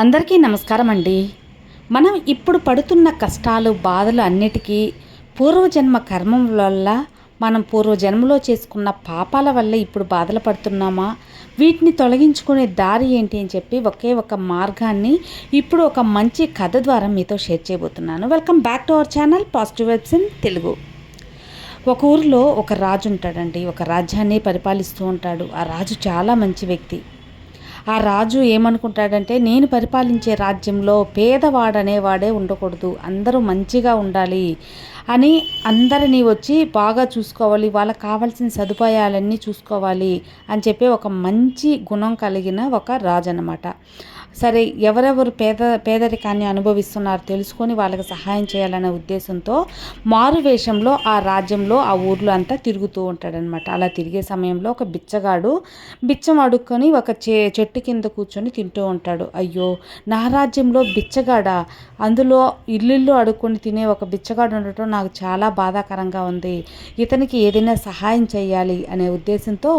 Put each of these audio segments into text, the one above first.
అందరికీ నమస్కారం అండి మనం ఇప్పుడు పడుతున్న కష్టాలు బాధలు అన్నిటికీ పూర్వజన్మ కర్మం వల్ల మనం పూర్వజన్మలో చేసుకున్న పాపాల వల్ల ఇప్పుడు బాధలు పడుతున్నామా? వీటిని తొలగించుకునే దారి ఏంటి అని చెప్పి ఒకే ఒక మార్గాన్ని ఇప్పుడు ఒక మంచి కథ ద్వారా మీతో షేర్ చేయబోతున్నాను. Welcome back to our channel positive vibes in Telugu. ఒక ఊరిలో ఒక రాజు ఉంటాడండి. ఒక రాజ్యాన్ని పరిపాలిస్తూ ఉంటాడు. ఆ రాజు చాలా మంచి వ్యక్తి. ఆ రాజు ఏమనుకుంటాడంటే నేను పరిపాలించే రాజ్యంలో పేదవాడనేవాడే ఉండకూడదు. అందరూ మంచిగా ఉండాలి. అని అందరినీ వచ్చి బాగా చూసుకోవాలి వాళ్ళకి కావాల్సిన సదుపాయాలన్నీ చూసుకోవాలి అని చెప్పి ఒక మంచి గుణం కలిగిన ఒక రాజు అనమాట సరే ఎవరెవరు పేద పేదరికాన్ని అనుభవిస్తున్నారు తెలుసుకొని వాళ్ళకి సహాయం చేయాలనే ఉద్దేశంతో మారు వేషంలో ఆ రాజ్యంలో ఆ ఊర్లో అంతా తిరుగుతూ ఉంటాడనమాట అలా తిరిగే సమయంలో ఒక బిచ్చగాడు బిచ్చం అడుక్కొని ఒక చే చెట్టు కింద కూర్చొని తింటూ ఉంటాడు. అయ్యో నా రాజ్యంలో బిచ్చగాడ? అందులో ఇల్లు అడుక్కొని తినే ఒక బిచ్చగాడు ఉండటం నాకు చాలా బాధాకరంగా ఉంది. ఇతనికి ఏదైనా సహాయం చేయాలి అనే ఉద్దేశంతో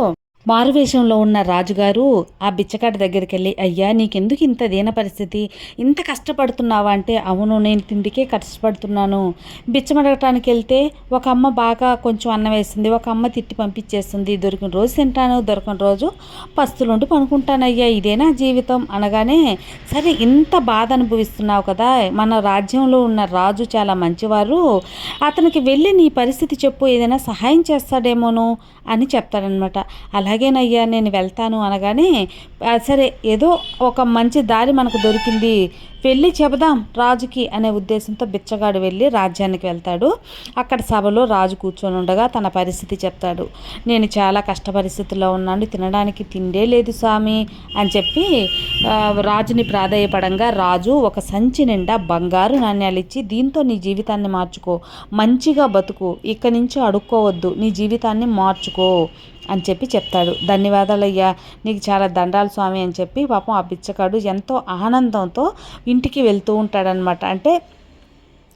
మారువేషంలో ఉన్న రాజుగారు ఆ బిచ్చగాడి దగ్గరికి వెళ్ళి అయ్యా నీకెందుకు ఇంత దీన పరిస్థితి? ఇంత కష్టపడుతున్నావా? అంటే అవును నేను తిండికే కష్టపడుతున్నాను. బిచ్చమడగటానికి వెళ్తే ఒక అమ్మ బాగా కొంచెం అన్నం వేస్తుంది ఒక అమ్మ తిట్టి పంపించేస్తుంది. దొరికిన రోజు తింటాను దొరకని రోజు పస్తులుండి పనుకుంటానయ్యా ఇదేనా జీవితం అనగానే సరే ఇంత బాధ అనుభవిస్తున్నావు కదా మన రాజ్యంలో ఉన్న రాజు చాలా మంచివారు. అతనికి వెళ్ళి నీ పరిస్థితి చెప్పు ఏదైనా సహాయం చేస్తాడేమోను అని చెప్తాడనమాట. అలాగేనయ్యా నేను వెళ్తాను అనగానే సరే ఏదో ఒక మంచి దారి మనకు దొరికింది వెళ్ళి చెబుదాం రాజుకి అనే ఉద్దేశంతో బిచ్చగాడు వెళ్ళి రాజ్యానికి వెళ్తాడు. అక్కడ సభలో రాజు కూర్చొని ఉండగా తన పరిస్థితి చెప్తాడు. నేను చాలా కష్ట పరిస్థితుల్లో ఉన్నాను తినడానికి తిండే లేదు స్వామి అని చెప్పి రాజుని ప్రాధాయపడంగా రాజు ఒక సంచి నిండా బంగారు నాణ్యాలు ఇచ్చి దీంతో నీ జీవితాన్ని మార్చుకో మంచిగా బతుకు ఇక్కడి నుంచి అడుక్కోవద్దు నీ జీవితాన్ని మార్చుకో అని చెప్పి చెప్తాడు. ధన్యవాదాలయ్యా నీకు చాలా దండాలు స్వామి అని చెప్పి పాపం ఆ బిచ్చగాడు ఎంతో ఆనందంతో ఇంటికి వెళ్తూ ఉంటాడనమాట అంటే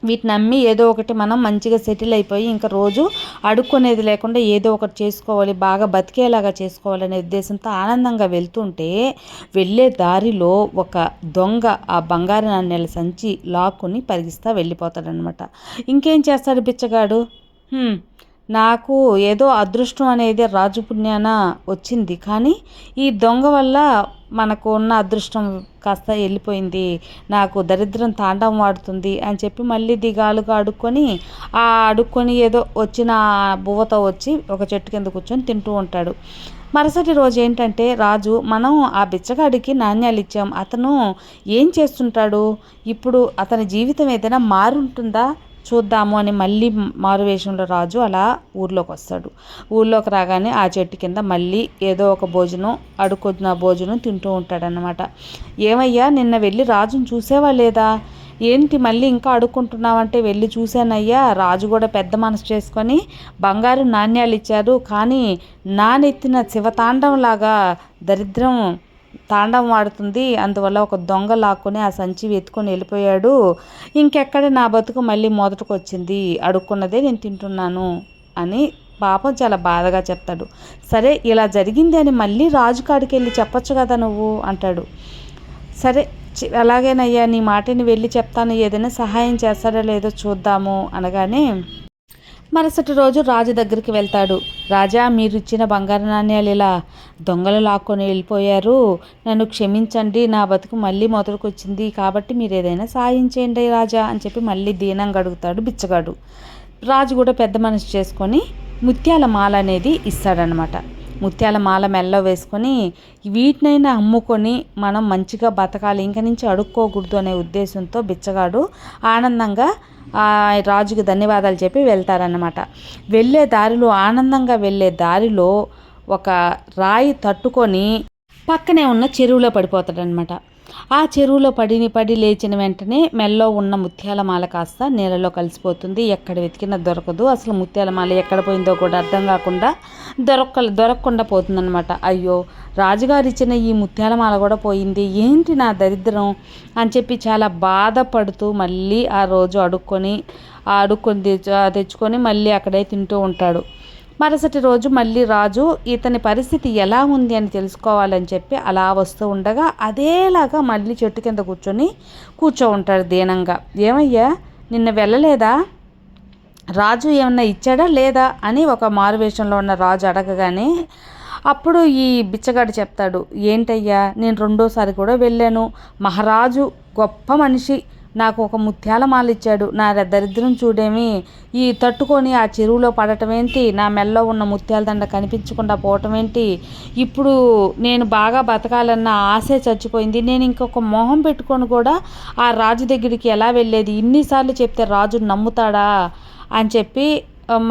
వీటిని నమ్మి ఏదో ఒకటి మనం మంచిగా సెటిల్ అయిపోయి ఇంకా రోజు అడుక్కునేది లేకుండా ఏదో ఒకటి చేసుకోవాలి బాగా బతికేలాగా చేసుకోవాలనే ఉద్దేశంతో ఆనందంగా వెళ్తుంటే వెళ్ళే దారిలో ఒక దొంగ ఆ బంగారు నాణ్యాల సంచి లాక్కుని పరిగిస్తా వెళ్ళిపోతాడనమాట ఇంకేం చేస్తాడు బిచ్చగాడు? నాకు ఏదో అదృష్టం అనేది రాజు పుణ్యాన వచ్చింది. కానీ ఈ దొంగ వల్ల మనకు ఉన్న అదృష్టం కాస్త వెళ్ళిపోయింది. నాకు దరిద్రం తాండవం వాడుతుంది అని చెప్పి మళ్ళీ దిగాలుగా అడుక్కొని ఆ అడుక్కొని ఏదో వచ్చిన బువ్వతో వచ్చి ఒక చెట్టు కింద కూర్చొని తింటూ ఉంటాడు. మరుసటి రోజు ఏంటంటే రాజు మనం ఆ బిచ్చగాడికి నాణ్యాలు ఇచ్చాం. అతను ఏం చేస్తుంటాడు? ఇప్పుడు అతని జీవితం ఏదైనా మారుంటుందా? చూద్దాము అని మళ్ళీ మారువేషంలో రాజు అలా ఊర్లోకి వస్తాడు. ఊర్లోకి రాగానే ఆ చెట్టు కింద మళ్ళీ ఏదో ఒక భోజనం అడుకున్న భోజనం తింటూ ఉంటాడనమాట ఏమయ్యా నిన్న వెళ్ళి రాజును చూసేవా లేదా? ఏంటి మళ్ళీ ఇంకా అడుక్కుంటున్నావంటే వెళ్ళి చూశానయ్యా? రాజు కూడా పెద్ద మనసు చేసుకొని బంగారు నాణ్యాలు ఇచ్చారు. కానీ నానెత్తిన శివతాండంలాగా దరిద్రం తాండం వాడుతుంది. అందువల్ల ఒక దొంగ లాక్కొని ఆ సంచి వెతుకొని వెళ్ళిపోయాడు. ఇంకెక్కడ నా బతుకు మళ్ళీ మొదటకు వచ్చింది అడుక్కున్నదే నేను తింటున్నాను అని పాపం చాలా బాధగా చెప్తాడు. సరే ఇలా జరిగింది అని మళ్ళీ రాజుకాడికి వెళ్ళి చెప్పొచ్చు కదా నువ్వు? అంటాడు. సరే అలాగేనయ్యా నీ మాటని వెళ్ళి చెప్తాను. ఏదైనా సహాయం చేస్తాడో లేదో చూద్దాము అనగానే మరుసటి రోజు రాజు దగ్గరికి వెళ్తాడు. రాజా మీరు ఇచ్చిన బంగారు నాణ్యాలు ఇలా దొంగలు లాక్కొని వెళ్ళిపోయారు. నన్ను క్షమించండి నా బతుకు మళ్ళీ మొదటికి వచ్చింది కాబట్టి మీరు ఏదైనా సాయం చేయండి రాజా అని చెప్పి మళ్ళీ దీనంగా అడుగుతాడు బిచ్చగాడు. రాజు కూడా పెద్ద మనసు చేసుకొని ముత్యాల మాల అనేది ఇస్తాడనమాట ముత్యాల మాల మెల్ల వేసుకొని వీటినైనా అమ్ముకొని మనం మంచిగా బతకాలి ఇంక నుంచి అడుక్కోకూడదు అనే ఉద్దేశంతో బిచ్చగాడు ఆనందంగా రాజుకి ధన్యవాదాలు చెప్పి వెళ్తారన్నమాట. వెళ్ళే దారిలో ఆనందంగా వెళ్ళే దారిలో ఒక రాయి తట్టుకొని పక్కనే ఉన్న చెరువులో పడిపోతాడనమాట ఆ చెరువులో పడిని పడి లేచిన వెంటనే మెల్లో ఉన్న ముత్యాల మాల కాస్త నీళ్ళలో కలిసిపోతుంది. ఎక్కడ వెతికినా దొరకదు. అసలు ముత్యాల మాల ఎక్కడ పోయిందో కూడా అర్థం కాకుండా దొరక దొరకకుండా పోతుందనమాట అయ్యో రాజుగారు ఇచ్చిన ఈ ముత్యాల మాల కూడా పోయింది. ఏంటి నా దరిద్రం? అని చెప్పి చాలా బాధపడుతూ మళ్ళీ ఆ రోజు అడుక్కొని ఆ అడుక్కొని తెచ్చుకొని మళ్ళీ అక్కడే తింటూ ఉంటాడు. మరుసటి రోజు మళ్ళీ రాజు ఇతని పరిస్థితి ఎలా ఉంది అని తెలుసుకోవాలని చెప్పి అలా వస్తూ ఉండగా అదేలాగా మళ్ళీ చెట్టు కింద కూర్చొని కూర్చో ఉంటాడు దీనంగా. ఏమయ్యా నిన్న వెళ్ళలేదా? రాజు ఏమన్నా ఇచ్చాడా లేదా? అని ఒక మారువేషంలో ఉన్న రాజు అడగగానే అప్పుడు ఈ బిచ్చగాడు చెప్తాడు ఏంటయ్యా నేను రెండోసారి కూడా వెళ్ళాను. మహారాజు గొప్ప మనిషి. నాకు ఒక ముత్యాల మాల ఇచ్చాడు. నా దరిద్రం చూడేమి ఈ తట్టుకొని ఆ చెరువులో పడటం ఏంటి నా మెల్లో ఉన్న ముత్యాల దండ కనిపించకుండా పోవటం ఏంటి ఇప్పుడు నేను బాగా బతకాలన్న ఆశే చచ్చిపోయింది. నేను ఇంకొక మొహం పెట్టుకొని కూడా ఆ రాజు దగ్గరికి ఎలా వెళ్ళేది? ఇన్నిసార్లు చెప్తే రాజు నమ్ముతాడా? అని చెప్పి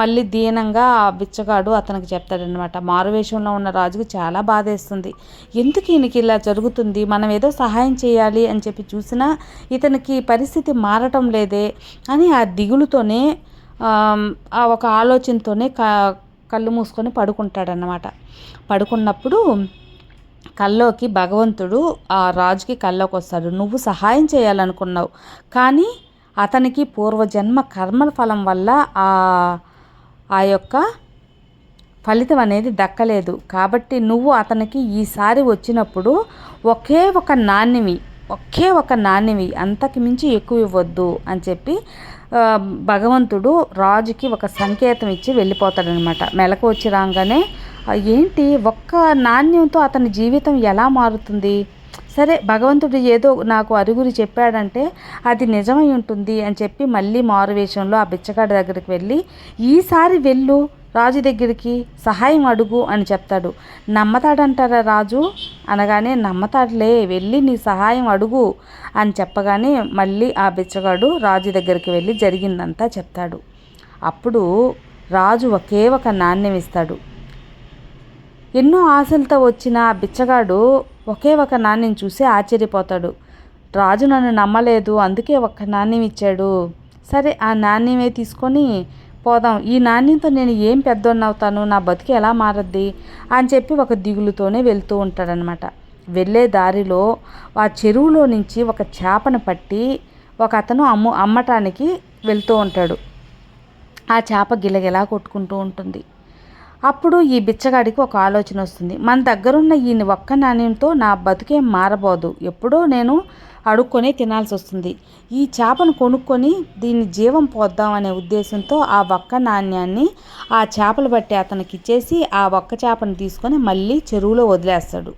మళ్ళీ దీనంగా ఆ బిచ్చగాడు అతనికి చెప్తాడనమాట మారువేషంలో ఉన్న రాజుకు చాలా బాధేస్తుంది. ఎందుకు ఈయనకి ఇలా జరుగుతుంది? మనం ఏదో సహాయం చేయాలి అని చెప్పి చూసినా ఇతనికి పరిస్థితి మారటం లేదే అని ఆ దిగులుతోనే ఆ ఒక ఆలోచనతోనే క కళ్ళు మూసుకొని పడుకుంటాడనమాట పడుకున్నప్పుడు కల్లోకి భగవంతుడు ఆ రాజుకి కల్లోకి వస్తాడు. నువ్వు సహాయం చేయాలనుకున్నావు కానీ అతనికి పూర్వజన్మ కర్మల ఫలం వల్ల ఆ ఆ యొక్క ఫలితం అనేది దక్కలేదు. కాబట్టి నువ్వు అతనికి ఈసారి వచ్చినప్పుడు ఒకే ఒక నాణ్యమి ఒకే ఒక నాణ్యమి అంతకు మించి ఎక్కువ ఇవ్వద్దు అని చెప్పి భగవంతుడు రాజుకి ఒక సంకేతం ఇచ్చి వెళ్ళిపోతాడనమాట. మెలకు వచ్చి రాగానే ఏంటి ఒక్క నాణ్యంతో అతని జీవితం ఎలా మారుతుంది? సరే భగవంతుడు ఏదో నాకు అరుగురి చెప్పాడంటే అది నిజమై ఉంటుంది అని చెప్పి మళ్ళీ మారువేషంలో ఆ బిచ్చగాడి దగ్గరికి వెళ్ళి ఈసారి వెళ్ళు రాజు దగ్గరికి సహాయం అడుగు అని చెప్తాడు. నమ్మతాడంటారా రాజు? అనగానే నమ్మతాడులే వెళ్ళి నీ సహాయం అడుగు అని చెప్పగానే మళ్ళీ ఆ బిచ్చగాడు రాజు దగ్గరికి వెళ్ళి జరిగిందంతా చెప్తాడు. అప్పుడు రాజు ఒకే ఒక నాణ్యం ఇస్తాడు. ఎన్నో ఆశలతో వచ్చిన ఆ బిచ్చగాడు ఒకే ఒక నాణ్యం చూసి ఆశ్చర్యపోతాడు. రాజు నన్ను నమ్మలేదు అందుకే ఒక్క నాణ్యం ఇచ్చాడు. సరే ఆ నాణ్యమే తీసుకొని పోదాం. ఈ నాణ్యంతో నేను ఏం పెద్దోన్నవుతాను నా బతికి ఎలా మారద్ది? అని చెప్పి ఒక దిగులుతోనే వెళ్తూ ఉంటాడనమాట వెళ్ళే దారిలో ఆ చెరువులో నుంచి ఒక చేపను పట్టి ఒక అతను అమ్ము అమ్మటానికి వెళ్తూ ఉంటాడు. ఆ చేప గిలగిలా కొట్టుకుంటూ ఉంటుంది. అప్పుడు ఈ బిచ్చగాడికి ఒక ఆలోచన వస్తుంది. మన దగ్గరున్న ఈ ఒక్క నాణ్యంతో నా బతుకేం మారబోదు. ఎప్పుడో నేను అడుక్కొని తినాల్సి వస్తుంది. ఈ చేపను కొనుక్కొని దీన్ని జీవం పోద్దాం అనే ఉద్దేశంతో ఆ ఒక్క నాణ్యాన్ని ఆ చేపలు బట్టి అతనికి ఇచ్చేసి ఆ ఒక్క చేపను తీసుకొని మళ్ళీ చెరువులో వదిలేస్తాడు.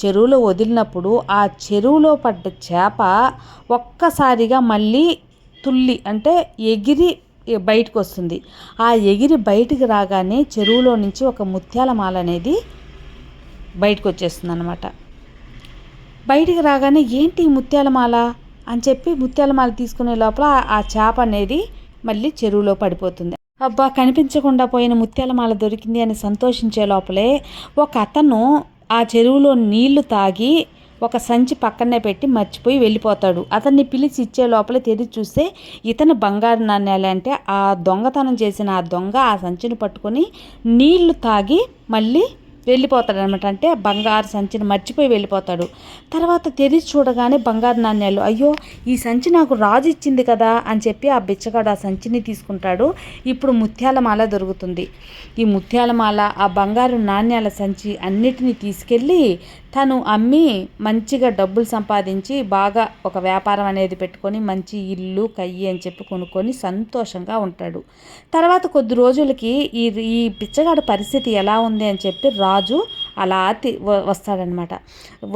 చెరువులో వదిలినప్పుడు ఆ చెరువులో పడ్డ చేప ఒక్కసారిగా మళ్ళీ తుల్లి అంటే ఎగిరి బయటకు వస్తుంది. ఆ ఎగిరి బయటికి రాగానే చెరువులో నుంచి ఒక ముత్యాల మాల అనేది బయటకు వచ్చేస్తుంది అనమాట బయటికి రాగానే ఏంటి ముత్యాల మాల? అని చెప్పి ముత్యాల మాల తీసుకునే లోపల ఆ చేప అనేది మళ్ళీ చెరువులో పడిపోతుంది. అబ్బా! కనిపించకుండా పోయిన ముత్యాల మాల దొరికింది అని సంతోషించే లోపలే ఒక అతను ఆ చెరువులో నీళ్ళు తాగి ఒక సంచి పక్కనే పెట్టి మర్చిపోయి వెళ్ళిపోతాడు. అతన్ని పిలిచి ఇచ్చే లోపల తెరిచి చూస్తే ఇతను బంగారు నాణ్యాలు అంటే ఆ దొంగతనం చేసిన ఆ దొంగ ఆ సంచిని పట్టుకొని నీళ్ళు తాగి మళ్ళీ వెళ్ళిపోతాడు అనమాట అంటే బంగారు సంచిని మర్చిపోయి వెళ్ళిపోతాడు. తర్వాత తెరిచి చూడగానే బంగారు నాణ్యాలు అయ్యో ఈ సంచి నాకు రాజు ఇచ్చింది కదా అని చెప్పి ఆ బిచ్చగాడు ఆ సంచిని తీసుకుంటాడు. ఇప్పుడు ముత్యాల మాల దొరుకుతుంది. ఈ ముత్యాల మాల ఆ బంగారు నాణ్యాల సంచి అన్నిటినీ తీసుకెళ్ళి తను అమ్మి మంచిగా డబ్బులు సంపాదించి బాగా ఒక వ్యాపారం అనేది పెట్టుకొని మంచి ఇల్లు కయ్యి అని చెప్పి కొనుక్కొని సంతోషంగా ఉంటాడు. తర్వాత కొద్ది రోజులకి ఈ ఈ పిచ్చగాడు పరిస్థితి ఎలా ఉంది అని చెప్పి రాజు అలా వస్తాడనమాట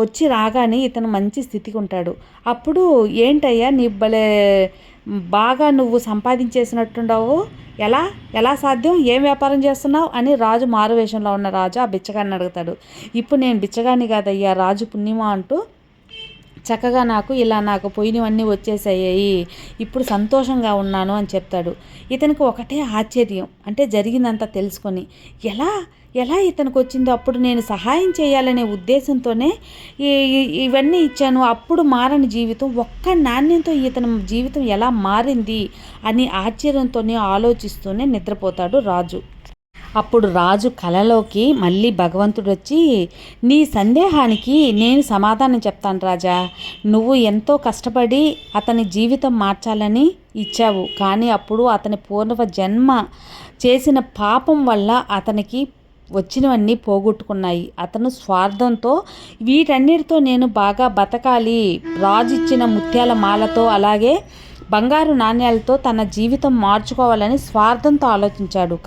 వచ్చి రాగానే ఇతను మంచి స్థితికి ఉంటాడు. అప్పుడు ఏంటయ్యా నీ భలే బాగా నువ్వు సంపాదించేసినట్టుండవు. ఎలా? ఎలా సాధ్యం? ఏం వ్యాపారం చేస్తున్నావు? అని రాజు మారువేషంలో ఉన్న రాజు ఆ బిచ్చగాన్ని అడుగుతాడు. ఇప్పుడు నేను బిచ్చగాని కాదయ్యా రాజు పుణ్యమా అంటూ చక్కగా నాకు ఇలా నాకు పోయినవన్నీ వచ్చేసాయి ఇప్పుడు సంతోషంగా ఉన్నాను అని చెప్తాడు. ఇతనికి ఒకటే ఆశ్చర్యం. అంటే జరిగిందంతా తెలుసుకొని. ఎలా? ఎలా ఇతనికి వచ్చిందో అప్పుడు నేను సహాయం చేయాలనే ఉద్దేశంతోనే ఇవన్నీ ఇచ్చాను. అప్పుడు మారని జీవితం ఒక్క నాణ్యంతో ఇతని జీవితం ఎలా మారింది అని ఆశ్చర్యంతోనే ఆలోచిస్తూనే నిద్రపోతాడు రాజు. అప్పుడు రాజు కలలోకి మళ్ళీ భగవంతుడు వచ్చి నీ సందేహానికి నేను సమాధానం చెప్తాను రాజా. నువ్వు ఎంతో కష్టపడి అతని జీవితం మార్చాలని ఇచ్చావు. కానీ అప్పుడు అతని పూర్వ జన్మ చేసిన పాపం వల్ల అతనికి వచ్చినవన్నీ పోగొట్టుకున్నాయి. అతను స్వార్థంతో వీటన్నిటితో నేను బాగా బతకాలి. రాజు ఇచ్చిన ముత్యాల మాలతో అలాగే బంగారు నాణ్యాలతో తన జీవితం మార్చుకోవాలని స్వార్థంతో ఆలోచించాడు.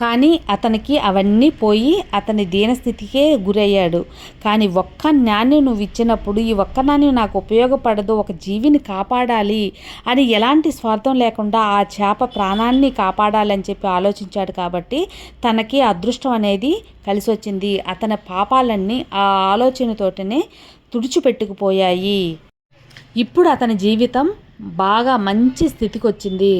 కానీ అతనికి అవన్నీ పోయి అతని దీనస్థితికే గురయ్యాడు. కానీ ఒక్క నాణ్యం నువ్వు ఇచ్చినప్పుడు ఈ ఒక్క నాణ్యం నాకు ఉపయోగపడదు ఒక జీవిని కాపాడాలి అని ఎలాంటి స్వార్థం లేకుండా ఆ చేప ప్రాణాన్ని కాపాడాలని చెప్పి ఆలోచించాడు కాబట్టి తనకి అదృష్టం అనేది కలిసి వచ్చింది అతని పాపాలన్నీ ఆ ఆలోచనతోటనే తుడిచిపెట్టుకుపోయాయి. ఇప్పుడు అతని జీవితం బాగా మంచి స్థితికి వచ్చింది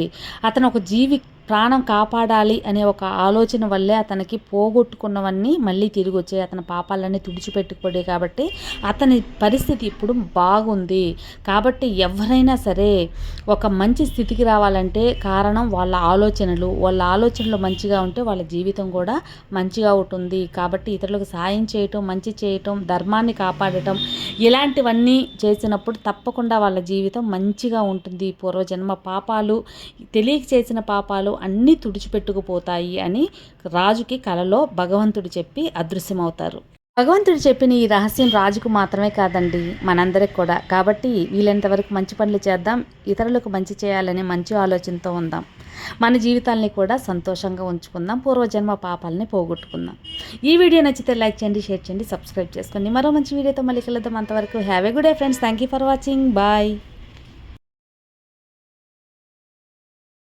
అతను ఒక జీవి ప్రాణం కాపాడాలి అనే ఒక ఆలోచన వల్లే అతనికి పోగొట్టుకున్నవన్నీ మళ్ళీ తిరిగి వచ్చాయి. అతని పాపాలన్నీ తుడిచిపెట్టుకోడే కాబట్టి అతని పరిస్థితి ఇప్పుడు బాగుంది. కాబట్టి ఎవరైనా సరే ఒక మంచి స్థితికి రావాలంటే కారణం వాళ్ళ ఆలోచనలు. వాళ్ళ ఆలోచనలు మంచిగా ఉంటే వాళ్ళ జీవితం కూడా మంచిగా ఉంటుంది. కాబట్టి ఇతరులకు సాయం చేయటం మంచి చేయటం ధర్మాన్ని కాపాడటం ఇలాంటివన్నీ చేసినప్పుడు తప్పకుండా వాళ్ళ జీవితం మంచిగా ఉంటుంది. పూర్వజన్మ పాపాలు తెలియక చేసిన పాపాలు అన్నీ తుడిచిపెట్టుకుపోతాయి అని రాజుకి కలలో భగవంతుడు చెప్పి అదృశ్యమవుతారు. భగవంతుడు చెప్పిన ఈ రహస్యం రాజుకు మాత్రమే కాదండి మనందరికి కూడా. కాబట్టి వీలైనంత వరకు మంచి పనులు చేద్దాం ఇతరులకు మంచి చేయాలనే మంచి ఆలోచనతో ఉందాం. మన జీవితాల్ని కూడా సంతోషంగా ఉంచుకుందాం పూర్వజన్మ పాపాలని పోగొట్టుకుందాం. ఈ వీడియో నచ్చితే లైక్ చేయండి షేర్ చేయండి సబ్స్క్రైబ్ చేసుకోండి. మరో మంచి వీడియోతో మళ్ళీ కలుద్దాం. అంతవరకు have a good day friends. Thank you for watching. Bye.